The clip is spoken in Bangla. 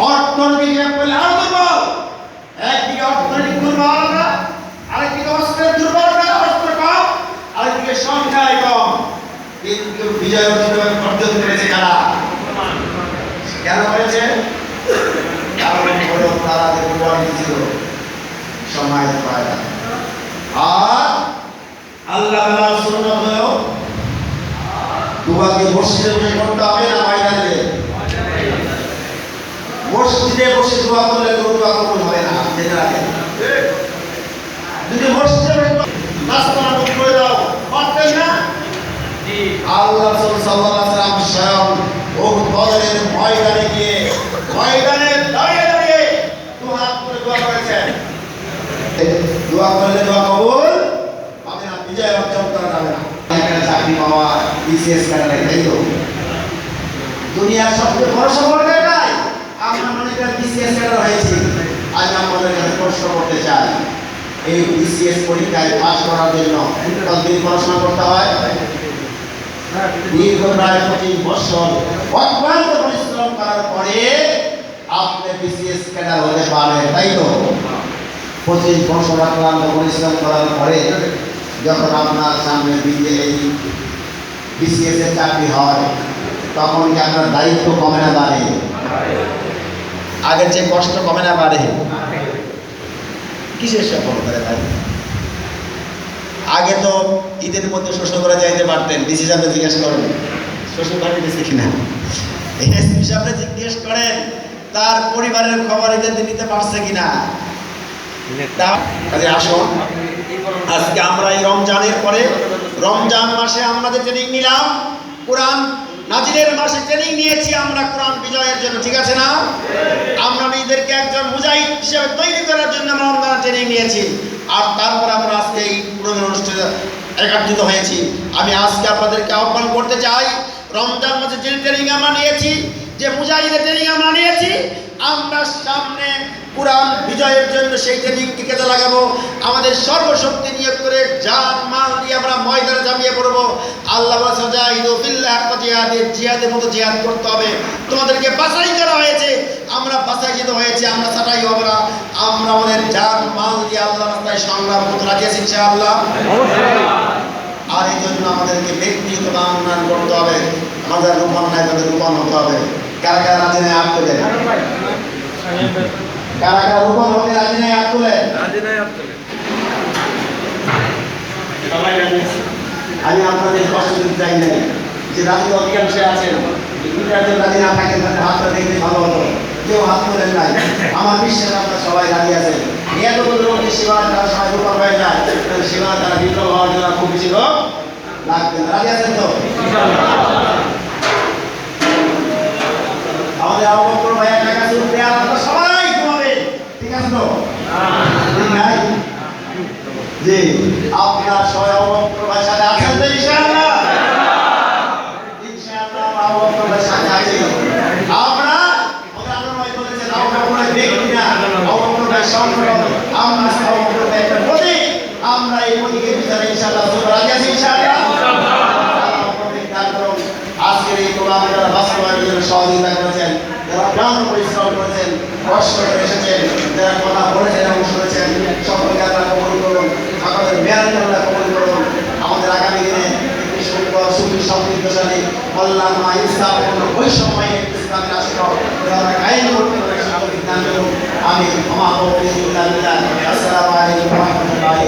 অর্থনীতি পেলে আরও দুর্বল। একদিকে অর্থনৈতিক দুর্বলতা, আরেকদিকে অস্ত্রের দুর্বলতা, অস্ত্র কম, আরেকদিকে সংখ্যায় কম। কিন্তু বিজয় অর্জন করেছে কারা? কেন করেছে কারণ হলো তারা যে কোয়ালিটি ছিল, সময় পায় না। আর আল্লাহ সুন্নাত হলো তোমাকে মসজিদে করতে হবে না ময়দানে মসজিদে বসে দোয়া করলে কোনো দোয়া কবুল হবে না জেনে রাখেন যদি মসজিদে নাস্তা করে দাও পারতেন না? আল্লাহ সাল্লাল্লাহু আলাইহি স্বয়ং উহুদ বদরের ময়দানে গিয়ে ময়দানে দাঁড়িয়ে দাঁড়িয়ে দু হাত করে দোয়া করেছেন। দোয়া করলে দোয়া কবুল হবে না বিজয় অর্জন করা যাবে না। এখানে চাকরি পাওয়া বিসিএস তাই তো? দুনিয়ার সবচেয়ে বড় সফলতা করি বিসিএস কাটার হয়েছি। আজ আমাদের কাছে প্রশ্ন করতে চাই। এই বিসিএস পরীক্ষায় পাস করার জন্য কতদিন পড়াশোনা করতে হয়। দীর্ঘ প্রায় পঁচিশ বছর অক্লান্ত পরিশ্রম করার পরে আপনি বিসিএস ক্যাডার হতে পারেন তাই তো? পঁচিশ বছর অক্লান্ত পরিশ্রম করার পরে যখন আপনার সামনে বিজেপি বিসিএস এর চাকরি হয়, তখন কি আপনার দায়িত্ব কমে না বাড়ে? আগের চেয়ে কষ্ট কমে না বাড়ে। কিসের সফলতা রে ভাই? আগে তো ঈদের মধ্যে শ্বশুর করে যাইতে পারতেন, ডিসি সাহেবকে জিজ্ঞেস করেন শ্বশুর বাড়ি গেছে কিনা? এসপি সাহেবকে জিজ্ঞেস করেন, তার পরিবারের খবর ঈদের নিতে পারছে কিনা? আসুন। আজকে আমরা এই রমজানের পরে, রমজান মাসে আমাদের ট্রেনিং নিলাম, কোরআন নাজিরের মাসে ট্রেনিং নিয়েছি, আমরা কোরআন বিজয়ের জন্য, ঠিক আছে না? আমরা নিজেদেরকে একজন মুজাহিদ হিসেবে তৈরি করার জন্য আমরা ট্রেনিং নিয়েছি। আর তারপর আমরা আজকে এই পুরোনো অনুষ্ঠানে একাত্রিত হয়েছি। আমি আজকে আপনাদেরকে আহ্বান করতে চাই, রমজান মাসে যে ট্রেনিং আমরা নিয়েছি, যে মুজাহিদের ট্রেনিং আমরা নিয়েছি আমরা সামনে কোরআন বিজয়ের জন্য সেই ট্রেনিংটি কাজে লাগাবো। আমাদের সর্বশক্তি নিয়োগ করে জান, মাল দিয়ে আমরা ময়দানে ঝাঁপিয়ে পড়ব। আল্লাহ বিল্লাহ জিহাদের মতো জিহাদ করতে হবে। তোমাদেরকে বাছাই করা হয়েছে। আমরা বাছাই যেতে হয়েছে, আমরা ছাটাই হব না। আমরা আমাদের জান, মাল দিয়ে আল্লাহ রাস্তায় সংগ্রাম করতে রাজি আছি ইনশাআল্লাহ। আর এই জন্য আমাদেরকে ব্যক্তিগত উন্নয়ন করতে হবে। আমাদের রূপন নাই তাদের রূপন হতে হবে। কারা কারা রাজি নেই আপ তোলেন? কারা কারা রূপন হতে রাজি নেই আপ তোলেন? আমি আপনাদের কষ্ট দিতে চাই নাই। যে রাজি অধিকাংশে আছেন ইন্টারনেট রাজি না থাকেন, তাহলে হাতটা দেখলে ভালো হতো। কেউ হাত তোলেন নাই। আমার বিশ্বাস, আপনারা সবাই রাজি আছেন। এত লোক যে সীমা তারা সবাই রূপন হয়ে যায় তারা বিপ্লব হওয়ার জন্য খুব বেশি লোক লাগবে। রাজি আছেন তো? আমাদের আবহাওয়া ভাইয়া, টাকা শুরু দেওয়ার আপনারা সবাই ঘুমাবে। ঠিক আছে তো? নাই? জি, আপনার সবাই আবহাওয়া ভাইয়ের সাথে আছেন তো ইনশাআল্লাহ? আমরা আমরা আমরা এই প্রতীকের বিচারে ইনশাআল্লাহ রাজি আছি ইনশাআল্লাহ। প্রাণ পরিশ্রম করেছেন কষ্ট এসেছেন যারা কথা বলেছেন এবং শুনেছেন, সকলকে আল্লাহ কবুল করুন সকলের মেয়াদকে আল্লাহ কবুল করুন। আমাদের আগামী দিনে একটি সুন্দর সুখী সমৃদ্ধশালী কল্যাণ ইসলাম ওই সময়ে ইসলামী রাষ্ট্র কায়েম করতে পারে আমি আমার আসসালামু রহমতুল্লাহ